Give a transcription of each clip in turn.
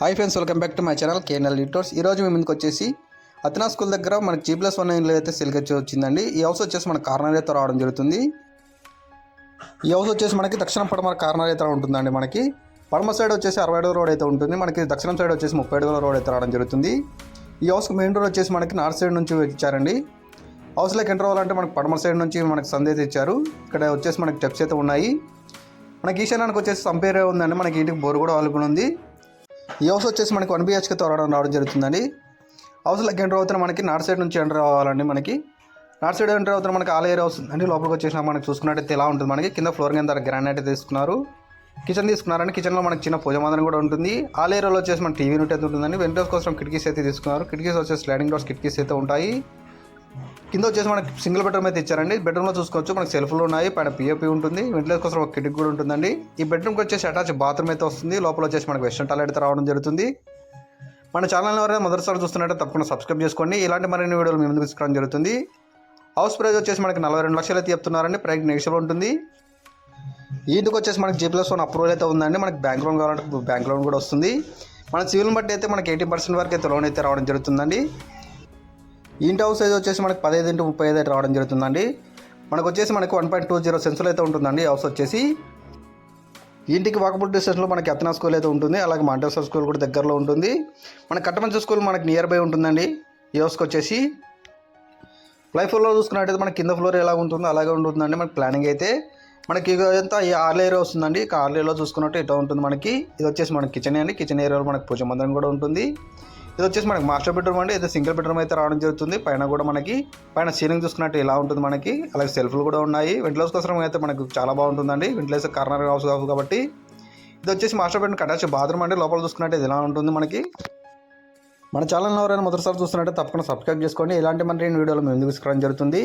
Hi friends welcome back to my channel KNL లిటోర్స్ ఈరోజు మీ ముందుకు వచ్చేసి అతనా స్కూల్ దగ్గర మనకి జీ ప్లస్ వన్ నైన్లో అయితే సెల్కి వచ్చి వచ్చిందండి. ఈ హౌస్ వచ్చేసి మన కార్నర్ అయితే రావడం జరుగుతుంది. ఈ హౌస్ వచ్చేసి మనకి దక్షిణం పడమర కార్నర్ అయితే ఉంటుందండి మనకి. పడమ సైడ్ వచ్చేసి అరవై అడుగుల రోడ్ అయితే ఉంటుంది. మనకి దక్షిణం సైడ్ వచ్చేసి ముప్పై అడుగుల రోడ్ అయితే రావడం జరుగుతుంది. ఈ హౌస్ మెయిన్ రోడ్ వచ్చేసి మనకి నార్త్ సైడ్ నుంచి ఇచ్చారండి. హౌస్లోకి ఎంటర్ అవ్వాలంటే మనకి పడమర సైడ్ నుంచి మనకి సందే అయితే ఇచ్చారు. ఇక్కడ వచ్చేసి మనకి స్టెప్స్ అయితే ఉన్నాయి. మనకి ఈశాన్యానికి వచ్చేసి సంపేరే ఉందండి. మనకి ఇంటికి బోర్ కూడా అవైలబుల్ ఉంది. ఈ హౌస్ వచ్చేసి మనకి వన్ బిహెచ్కే తోరడం రావడం జరుగుతుందండి. హౌస్లోకి ఎంటర్ అవుతున్న మనకి నార్త్ సైడ్ నుంచి ఎంటర్ అవ్వాలండి మనకి. నార్త్ సైడ్ ఎంటర్ అవుతున్న మనకి ఆల్ ఏరియా వస్తుంది లోపలికి వచ్చేసిన మనకి చూసుకున్నట్టయితే ఇలా ఉంటుంది మనకి? కింద ఫ్లోర్ కింద గ్రానైట్ తీసుకున్నారు. కిచెన్ తీసుకున్నారండి. కిచెన్లో మనకి చిన్న పూజ మందిరం కూడా ఉంటుంది. ఆల్ ఏరియాలో వచ్చేసి మన టీవీ యూనిట్ అయితే ఉంటుందండి. వెంటర్స్ కోసం కిటికీస్ అయితే తీసుకున్నారు. కిటికీస్ వచ్చేసి స్లైడింగ్ డోర్స్ కిటికీస్ అయితే ఉంటాయి. కింద వచ్చేసి మనకి సింగిల్ బెడ్రూమ్ అయితే ఇచ్చారండి. బెడ్రూమ్లో చూసుకోవచ్చు. మనకి సెల్ఫ్లు ఉన్నాయి. పైన పిఓపి ఉంటుంది. వెంటిలేషన్ కోసం ఒక కిటికీ కూడా ఉంటుందండి. ఈ బెడ్రూమ్కి వచ్చేసి అటాచ్ బాత్రూమ్ అయితే వస్తుంది. లోపల వచ్చేసి మనకి వెస్ట్రన్ టాయిలెట్ అయితే రావడం జరుగుతుంది. మన ఛానల్ ఎవరైనా మొదటిసారి చూస్తున్నట్టు తప్పకుండా సబ్స్క్రైబ్ చేసుకోండి. ఇలాంటి మరిన్ని వీడియోలు మేము ముందుకు తీసుకోవడం జరుగుతుంది. హౌస్ ప్రైస్ వచ్చేసి మనకి నలభై రెండు లక్షలు అయితే చెప్తున్నారండి. ప్రైస్ నెగిషియల్ ఉంటుంది. ఈ ఇంటికి వచ్చేసి మనకి జీ ప్లస్ వన్ అప్రూవల్ అయితే ఉందండి. మనకి బ్యాంక్ లోన్ కావాలంటే బ్యాంక్ లోన్ కూడా వస్తుంది. మన సివిల్ బట్టి అయితే మనకి ఎయిటీ పర్సెంట్ వరకు అయితే లోన్ అయితే రావడం జరుగుతుందండి. ఇంటి హౌస్ సైజ్ వచ్చేసి మనకి పదహైదు ఇంటూ ముప్పై ఐదు అయితే రావడం జరుగుతుందండి. మనకు వచ్చేసి మనకి వన్ పాయింట్ టూ జీరో సెన్సులు అయితే ఉంటుందండి. హౌస్ వచ్చేసి ఇంటికి వాకబుల్ డిస్టెన్స్లో మనకి అత్తనా స్కూల్ అయితే ఉంటుంది. అలాగే మాంటేశ్వర స్కూల్ కూడా దగ్గరలో ఉంటుంది. మన కట్టమంచి స్కూల్ మనకి నియర్ బై ఉంటుందండి. ఈ హౌస్కి వచ్చేసి ఫ్లై ఫ్లోర్లో చూసుకున్నట్టయితే మనకి కింద ఫ్లోర్ ఎలా ఉంటుందో అలాగే ఉంటుందండి. మనకి ప్లానింగ్ అయితే మనకి ఇదంతా ఈ ఆర్ల ఏరియా వస్తుందండి. ఇక ఆర్ల ఏరియాలో చూసుకున్నట్టు ఇట్లా ఉంటుంది మనకి. ఇది వచ్చేసి మనకి కిచెన్ అండి. కిచెన్ ఏరియాలో మనకి పూజ మందిరం కూడా ఉంటుంది. ఇది వచ్చేసి మనకి మాస్టర్ బెడ్రూమ్ అండి. ఇది సింగిల్ బెడ్రూమ్ అయితే రావడం జరుగుతుంది. పైన కూడా మనకి పైన సీలింగ్ చూసుకున్నట్టు ఇలా ఉంటుంది మనకి. అలాగే సెల్ఫ్లు కూడా ఉన్నాయి. వింట్లోస్ కోసం అయితే మనకు చాలా బాగుంటుందండి. వెంటిలేషన్ కార్నర్ హౌస్ కావు కాబట్టి. ఇది వచ్చేసి మాస్టర్ బెడ్రూమ్ అటాచ్ బాత్రూమ్ అండి. లోపల చూసుకున్నట్టు ఇది ఇలా ఉంటుంది మనకి. మన ఛానల్ ఎవరైనా మొదటిసారి చూస్తున్నట్టే తప్పకుండా సబ్స్క్రైబ్ చేసుకోండి ఇలాంటి మన వీడియోలు మేము తీసుకురావడం జరుగుతుంది?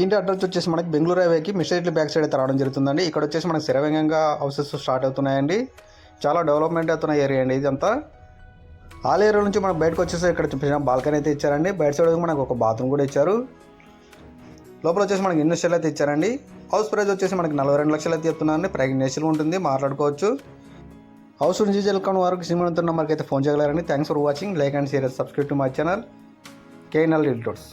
ఇంటి అడ్రస్ వచ్చేసి మనకి బెంగళూరు హైవేకి మిస్టేట్లీ బ్యాక్ సైడ్ అయితే రావడం జరుగుతుందండి. ఇక్కడ వచ్చేసి మనకి శరవేగంగా హౌసెస్ స్టార్ట్ అవుతున్నాయండి. చాలా డెవలప్మెంట్ అవుతున్న ఏరియా అండి ఇదంతా. ఆల్ ఏరియా నుంచి మనం బయటకు వచ్చేసి ఇక్కడ చిన్న బాల్కనీ అయితే ఇచ్చారండి. బయట సైడ్ మనకు ఒక బాత్రూమ్ కూడా ఇచ్చారు. లోపల వచ్చేసి మనకి ఇండస్ట్రియల్ అయితే ఇచ్చారండి. హౌస్ ప్రైస్ వచ్చేసి మనకి నలభై రెండు లక్షలు అయితే చెప్తున్నారండి. ప్రెగ్నెన్సీలు ఉంటుంది మాట్లాడుకోవచ్చు. హౌస్ నుంచి జల్కొని వరకు సినిమా నెంబర్కి అయితే phone చేయగలరండి. Thanks for watching like and share subscribe to my channel KNL రిటోర్స్